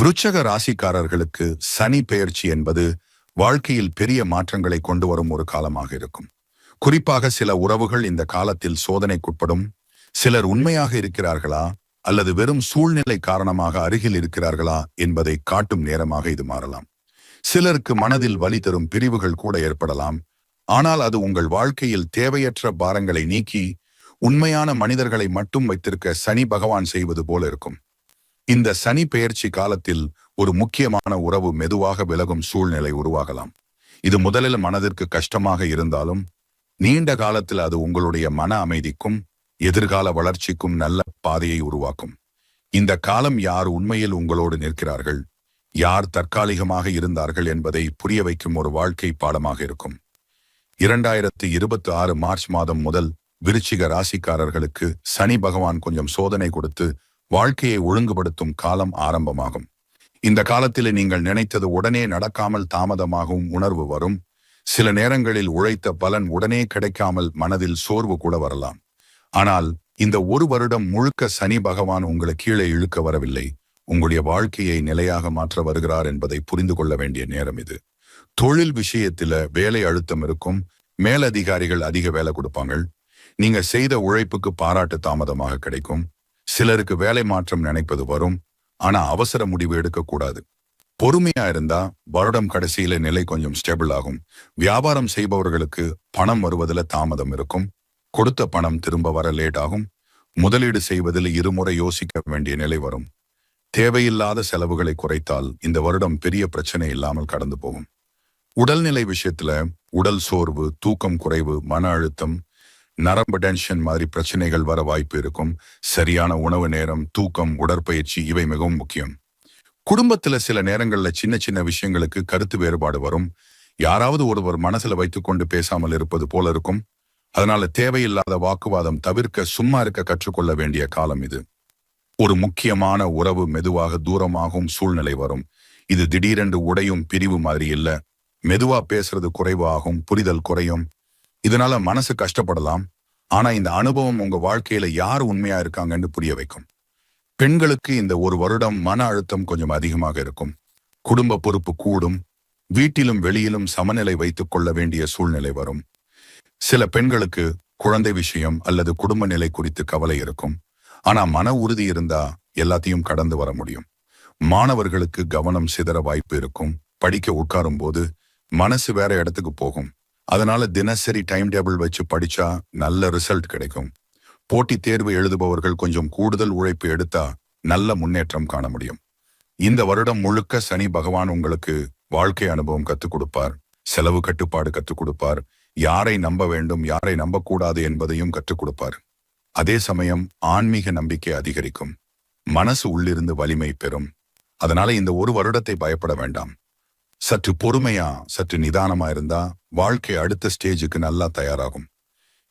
விருச்சக ராசிக்காரர்களுக்கு சனி பெயர்ச்சி என்பது வாழ்க்கையில் பெரிய மாற்றங்களை கொண்டு வரும் ஒரு காலமாக இருக்கும். குறிப்பாக சில உறவுகள் இந்த காலத்தில் சோதனைக்குட்படும். சிலர் உண்மையாக இருக்கிறார்களா? அல்லது வெறும் சூழ்நிலை காரணமாக அருகில் இருக்கிறார்களா? என்பதை காட்டும் நேரமாக இது மாறலாம். சிலருக்கு மனதில் வலி தரும் பிரிவுகள் கூட ஏற்படலாம். ஆனால் அது உங்கள் வாழ்க்கையில் தேவையற்ற பாரங்களை நீக்கி உண்மையான மனிதர்களை மட்டும் வைத்திருக்க சனி பகவான் செய்வது போல இருக்கும். இந்த சனி பெயர்ச்சி காலத்தில் ஒரு முக்கியமான உறவு மெதுவாக விலகும் சூழ்நிலை உருவாகலாம். இது முதலில் மனதிற்கு கஷ்டமாக இருந்தாலும் நீண்ட காலத்தில் அது உங்களுடைய மன அமைதிக்கும் எதிர்கால வளர்ச்சிக்கும் நல்ல பாதையை உருவாக்கும். இந்த காலம் யார் உண்மையில் உங்களோடு நிற்கிறார்கள்? யார் தற்காலிகமாக இருந்தார்கள் என்பதை புரிய வைக்கும் ஒரு வாழ்க்கை பாடமாக இருக்கும். இரண்டாயிரத்து இருபத்தி ஆறு மார்ச் மாதம் முதல் விருச்சிக ராசிக்காரர்களுக்கு சனி பகவான் கொஞ்சம் சோதனை கொடுத்து வாழ்க்கையை ஒழுங்குபடுத்தும் காலம் ஆரம்பமாகும். இந்த காலத்தில் நீங்கள் நினைத்தது உடனே நடக்காமல் தாமதமாகவும் உணர்வு வரும். சில நேரங்களில் உழைத்த பலன் உடனே கிடைக்காமல் மனதில் சோர்வு கூட வரலாம். ஆனால் இந்த ஒரு வருடம் முழுக்க சனி பகவான் உங்களை கீழே இழுக்க வரவில்லை. உங்களுடைய வாழ்க்கையை நிலையாக மாற்ற வருகிறார் என்பதை புரிந்து கொள்ள வேண்டிய நேரம் இது. தொழில் விஷயத்துல வேலை அழுத்தம் இருக்கும். மேலதிகாரிகள் அதிக வேலை கொடுப்பாங்க. நீங்க செய்த உழைப்புக்கு பாராட்டு தாமதமாக கிடைக்கும். சிலருக்கு வேலை மாற்றம் நினைப்பது வரும் ஆனா அவசர முடிவு எடுக்கக்கூடாது பொறுமையா இருந்தா வருடம் கடைசியில நிலை கொஞ்சம் ஸ்டேபிள் ஆகும். வியாபாரம் செய்பவர்களுக்கு பணம் வருவதில் தாமதம் இருக்கும். கொடுத்த பணம் திரும்ப வர லேட் ஆகும். முதலீடு செய்வதில் இருமுறை யோசிக்க வேண்டிய நிலை வரும். தேவையில்லாத செலவுகளை குறைத்தால் இந்த வருடம் பெரிய பிரச்சனை இல்லாமல் கடந்து போகும். உடல்நிலை விஷயத்துல உடல் சோர்வு தூக்கம் குறைவு மன அழுத்தம் நரம்பு டென்ஷன் மாதிரி பிரச்சனைகள் வர வாய்ப்பு இருக்கும். சரியான உணவு நேரம் தூக்கம் உடற்பயிற்சி இவை மிகவும் முக்கியம். குடும்பத்துல சில நேரங்கள்ல சின்ன சின்ன விஷயங்களுக்கு கருத்து வேறுபாடு வரும். யாராவது ஒருவர் மனசுல வைத்துக்கொண்டு பேசாமல் இருப்பது போல இருக்கும். அதனால தேவையில்லாத வாக்குவாதம் தவிர்க்க சும்மா இருக்க கற்றுக்கொள்ள வேண்டிய காலம் இது. ஒரு முக்கியமான உறவு மெதுவாக தூரமாகும் சூழ்நிலை வரும். இது திடீரென்று உடையும் பிரிவு மாதிரி இல்ல. மெதுவா பேசுறது குறைவாகும் புரிதல் குறையும். இதனால மனசு கஷ்டப்படலாம். ஆனா இந்த அனுபவம் உங்க வாழ்க்கையில யார் உண்மையா இருக்காங்கன்னு புரிய வைக்கும். பெண்களுக்கு இந்த ஒரு வருடம் மன அழுத்தம் கொஞ்சம் அதிகமாக இருக்கும். குடும்ப பொறுப்பு கூடும். வீட்டிலும் வெளியிலும் சமநிலை வைத்துக் கொள்ள வேண்டிய சூழ்நிலை வரும். சில பெண்களுக்கு குழந்தை விஷயம் அல்லது குடும்ப நிலை குறித்து கவலை இருக்கும். ஆனா மன உறுதி இருந்தா எல்லாத்தையும் கடந்து வர முடியும். மாணவர்களுக்கு கவனம் சிதற வாய்ப்பு இருக்கும். படிக்க உட்காரும் போது மனசு வேற இடத்துக்கு போகும். அதனால தினசரி டைம் டேபிள் வச்சு படிச்சா நல்ல ரிசல்ட் கிடைக்கும். போட்டி தேர்வு எழுதுபவர்கள் கொஞ்சம் கூடுதல் உழைப்பு எடுத்தா நல்ல முன்னேற்றம் காண முடியும். இந்த வருடம் முழுக்க சனி பகவான் உங்களுக்கு வாழ்க்கை அனுபவம் கத்துக் கொடுப்பார். செலவு கட்டுப்பாடு கத்துக் கொடுப்பார். யாரை நம்ப வேண்டும் யாரை நம்பக்கூடாது என்பதையும் கற்றுக் கொடுப்பார். அதே சமயம் ஆன்மீக நம்பிக்கை அதிகரிக்கும். மனசு உள்ளிருந்து வலிமை பெறும். அதனால இந்த ஒரு வருடத்தை பயப்பட வேண்டாம். சற்று பொறுமையா சற்று நிதானமா இருந்தா வாழ்க்கை அடுத்த ஸ்டேஜுக்கு நல்லா தயாராகும்.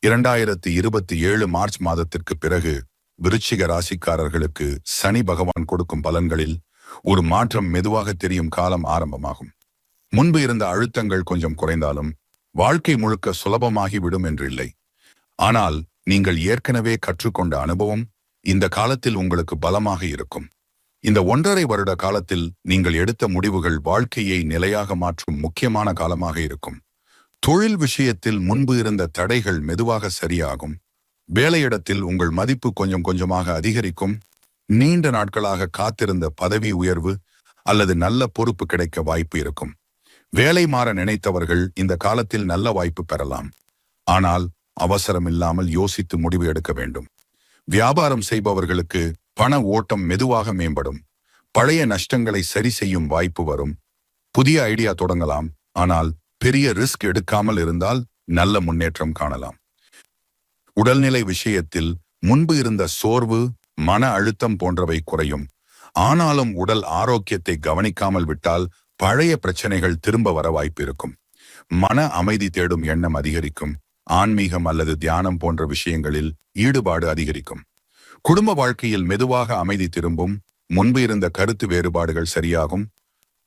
இரண்டாயிரத்தி இருபத்தி ஏழு மார்ச் மாதத்திற்கு பிறகு விருச்சிக ராசிக்காரர்களுக்கு சனி பகவான் கொடுக்கும் பலன்களில் ஒரு மாற்றம் மெதுவாக தெரியும் காலம் ஆரம்பமாகும். முன்பு இருந்த அழுத்தங்கள் கொஞ்சம் குறைந்தாலும் வாழ்க்கை முழுக்க சுலபமாகி விடும் என்றில்லை ஆனால் நீங்கள் ஏற்கனவே கற்றுக்கொண்ட அனுபவம் இந்த காலத்தில் உங்களுக்கு பலமாக இருக்கும். இந்த ஒன்றரை வருட காலத்தில் நீங்கள் எடுத்த முடிவுகள் வாழ்க்கையை நிலையாக மாற்றும் முக்கியமான காலமாக இருக்கும். தொழில் விஷயத்தில் முன்பு இருந்த தடைகள் மெதுவாக சரியாகும். வேலையிடத்தில் உங்கள் மதிப்பு கொஞ்சம் கொஞ்சமாக அதிகரிக்கும். நீண்ட நாட்களாக காத்திருந்த பதவி உயர்வு அல்லது நல்ல பொறுப்பு கிடைக்க வாய்ப்பு இருக்கும். வேலை மாற நினைத்தவர்கள் இந்த காலத்தில் நல்ல வாய்ப்பு பெறலாம். ஆனால் அவசரம் இல்லாமல் யோசித்து முடிவு எடுக்க வேண்டும். வியாபாரம் செய்பவர்களுக்கு பண ஓட்டம் மெதுவாக மேம்படும். பழைய நஷ்டங்களை சரி செய்யும் வாய்ப்பு வரும். புதிய ஐடியா தொடங்கலாம். ஆனால் பெரிய ரிஸ்க் எடுக்காமல் இருந்தால் நல்ல முன்னேற்றம் காணலாம். உடல்நிலை விஷயத்தில் முன்பு இருந்த சோர்வு மன அழுத்தம் போன்றவை குறையும். ஆனாலும் உடல் ஆரோக்கியத்தை கவனிக்காமல் விட்டால் பழைய பிரச்சனைகள் திரும்ப வர வாய்ப்பு இருக்கும். மன அமைதி தேடும் எண்ணம் அதிகரிக்கும். ஆன்மீகம் அல்லது தியானம் போன்ற விஷயங்களில் ஈடுபாடு அதிகரிக்கும். குடும்ப வாழ்க்கையில் மெதுவாக அமைதி திரும்பும் முன்பு இருந்த கருத்து வேறுபாடுகள் சரியாகும்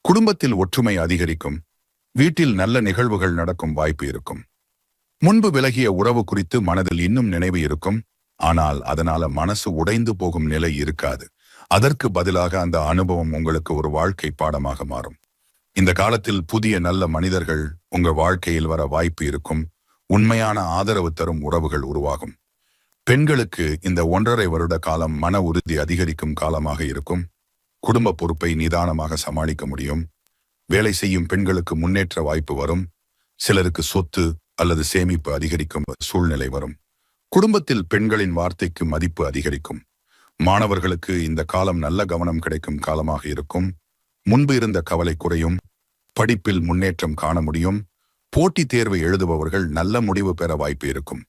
குடும்பத்தில் ஒற்றுமை அதிகரிக்கும் வீட்டில் நல்ல நிகழ்வுகள் நடக்கும் வாய்ப்பு இருக்கும். முன்பு விலகிய உறவு குறித்து மனதில் இன்னும் நினைவு இருக்கும் ஆனால் அதனால மனசு உடைந்து போகும் நிலை இருக்காது. அதற்கு பதிலாக அந்த அனுபவம் உங்களுக்கு ஒரு வாழ்க்கை பாடமாக மாறும். இந்த காலத்தில் புதிய நல்ல மனிதர்கள் உங்க வாழ்க்கையில் வர வாய்ப்பு இருக்கும் உண்மையான ஆதரவு தரும் உறவுகள் உருவாகும். பெண்களுக்கு இந்த ஒன்றரை வருட காலம் மன உறுதி அதிகரிக்கும் காலமாக இருக்கும். குடும்ப பொறுப்பை நிதானமாக சமாளிக்க முடியும். வேலை செய்யும் பெண்களுக்கு முன்னேற்ற வாய்ப்பு வரும். சிலருக்கு சொத்து அல்லது சேமிப்பு அதிகரிக்கும் சூழ்நிலை வரும். குடும்பத்தில் பெண்களின் வார்த்தைக்கு மதிப்பு அதிகரிக்கும். மாணவர்களுக்கு இந்த காலம் நல்ல கவனம் கிடைக்கும் காலமாக இருக்கும். முன்பு இருந்த கவலை குறையும். படிப்பில் முன்னேற்றம் காண முடியும். போட்டித் தேர்வு எழுதுபவர்கள் நல்ல முடிவு பெற வாய்ப்பு இருக்கும்.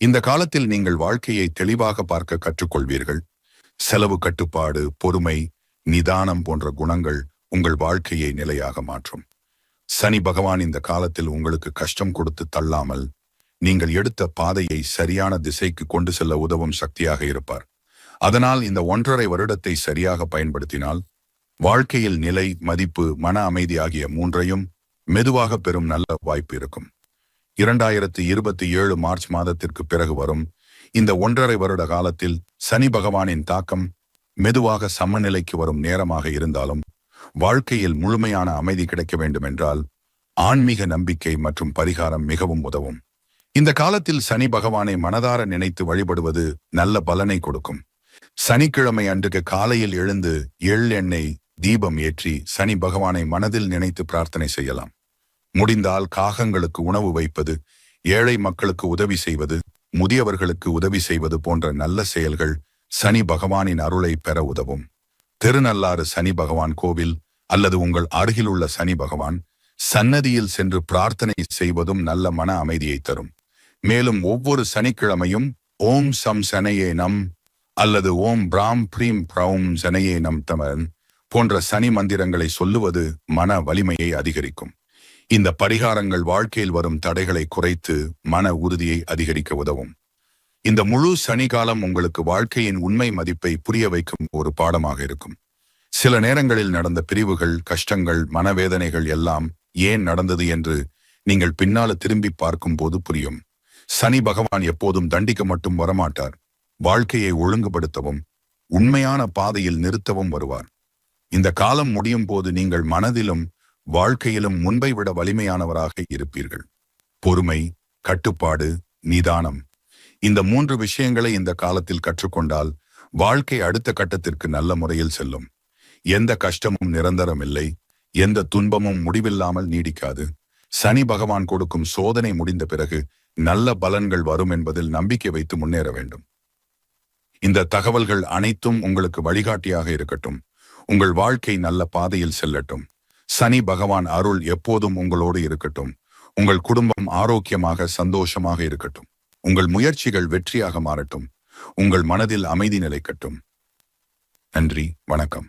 இந்த காலத்தில் நீங்கள் வாழ்க்கையை தெளிவாக பார்க்க கற்றுக்கொள்வீர்கள். செலவு கட்டுப்பாடு பொறுமை நிதானம் போன்ற குணங்கள் உங்கள் வாழ்க்கையை நிலையாக மாற்றும். சனி பகவான் இந்த காலத்தில் உங்களுக்கு கஷ்டம் கொடுத்து தள்ளாமல் நீங்கள் எடுத்த பாதையை சரியான திசைக்கு கொண்டு செல்ல உதவும் சக்தியாக இருப்பார். அதனால் இந்த ஒன்றரை வருடத்தை சரியாக பயன்படுத்தினால் வாழ்க்கையில் நிலை மதிப்பு மன அமைதி ஆகிய மூன்றையும் மெதுவாக பெறும் நல்ல வாய்ப்பு இருக்கும். இரண்டாயிரத்து இருபத்தி ஏழு மார்ச் மாதத்திற்கு பிறகு வரும் இந்த ஒன்றரை வருட காலத்தில் சனி பகவானின் தாக்கம் மெதுவாக சமநிலைக்கு வரும் நேரமாக இருந்தாலும் வாழ்க்கையில் முழுமையான அமைதி கிடைக்க வேண்டுமென்றால் ஆன்மீக நம்பிக்கை மற்றும் பரிகாரம் மிகவும் உதவும். இந்த காலத்தில் சனி பகவானை மனதார நினைத்து வழிபடுவது நல்ல பலனை கொடுக்கும். சனிக்கிழமை அன்றுக்கு காலையில் எழுந்து எள் எண்ணெய் தீபம் ஏற்றி சனி பகவானை மனதில் நினைத்து பிரார்த்தனை செய்யலாம். முடிந்தால் காகங்களுக்கு உணவு வைப்பது ஏழை மக்களுக்கு உதவி செய்வது முதியவர்களுக்கு உதவி செய்வது போன்ற நல்ல செயல்கள் சனி பகவானின் அருளை பெற உதவும். திருநள்ளாறு சனி பகவான் கோவில் அல்லது உங்கள் அருகிலுள்ள சனி பகவான் சன்னதியில் சென்று பிரார்த்தனை செய்வதும் நல்ல மன அமைதியை தரும். மேலும் ஒவ்வொரு சனிக்கிழமையும் ஓம் சம் சனையே நம் அல்லது ஓம் பிராம் பிரீம் பிரௌம் சனையே நம் தமன் போன்ற சனி மந்திரங்களை சொல்லுவது மன வலிமையை அதிகரிக்கும். இந்த பரிகாரங்கள் வாழ்க்கையில் வரும் தடைகளை குறைத்து மன உறுதியை அதிகரிக்க உதவும். இந்த முழு சனி காலம் உங்களுக்கு வாழ்க்கையின் உண்மை மதிப்பை புரிய வைக்கும் ஒரு பாடமாக இருக்கும். சில நேரங்களில் நடந்த பிரிவுகள் கஷ்டங்கள் மனவேதனைகள் எல்லாம் ஏன் நடந்தது என்று நீங்கள் பின்னால திரும்பி பார்க்கும் போது புரியும். சனி பகவான் எப்போதும் தண்டிக்க மட்டும் வரமாட்டார். வாழ்க்கையை ஒழுங்குபடுத்தவும் உண்மையான பாதையில் நிறுத்தவும் வருவார். இந்த காலம் முடியும் போது நீங்கள் மனதிலும் வாழ்க்கையிலும் முன்பை விட வலிமையானவராக இருப்பீர்கள். பொறுமை கட்டுப்பாடு நிதானம். இந்த மூன்று விஷயங்களை இந்த காலத்தில் கற்றுக்கொண்டால் வாழ்க்கை அடுத்த கட்டத்திற்கு நல்ல முறையில் செல்லும். எந்த கஷ்டமும் நிரந்தரம் இல்லை எந்த துன்பமும் முடிவில்லாமல் நீடிக்காது. சனி பகவான் கொடுக்கும் சோதனை முடிந்த பிறகு நல்ல பலன்கள் வரும் என்பதில் நம்பிக்கை வைத்து முன்னேற வேண்டும். இந்த தகவல்கள் அனைத்தும் உங்களுக்கு வழிகாட்டியாக இருக்கட்டும். உங்கள் வாழ்க்கை நல்ல பாதையில் செல்லட்டும். சனி பகவான் அருள் எப்போதும் உங்களோடு இருக்கட்டும். உங்கள் குடும்பம் ஆரோக்கியமாக சந்தோஷமாக இருக்கட்டும். உங்கள் முயற்சிகள் வெற்றியாக மாறட்டும். உங்கள் மனதில் அமைதி நிலைக்கட்டும். நன்றி வணக்கம்.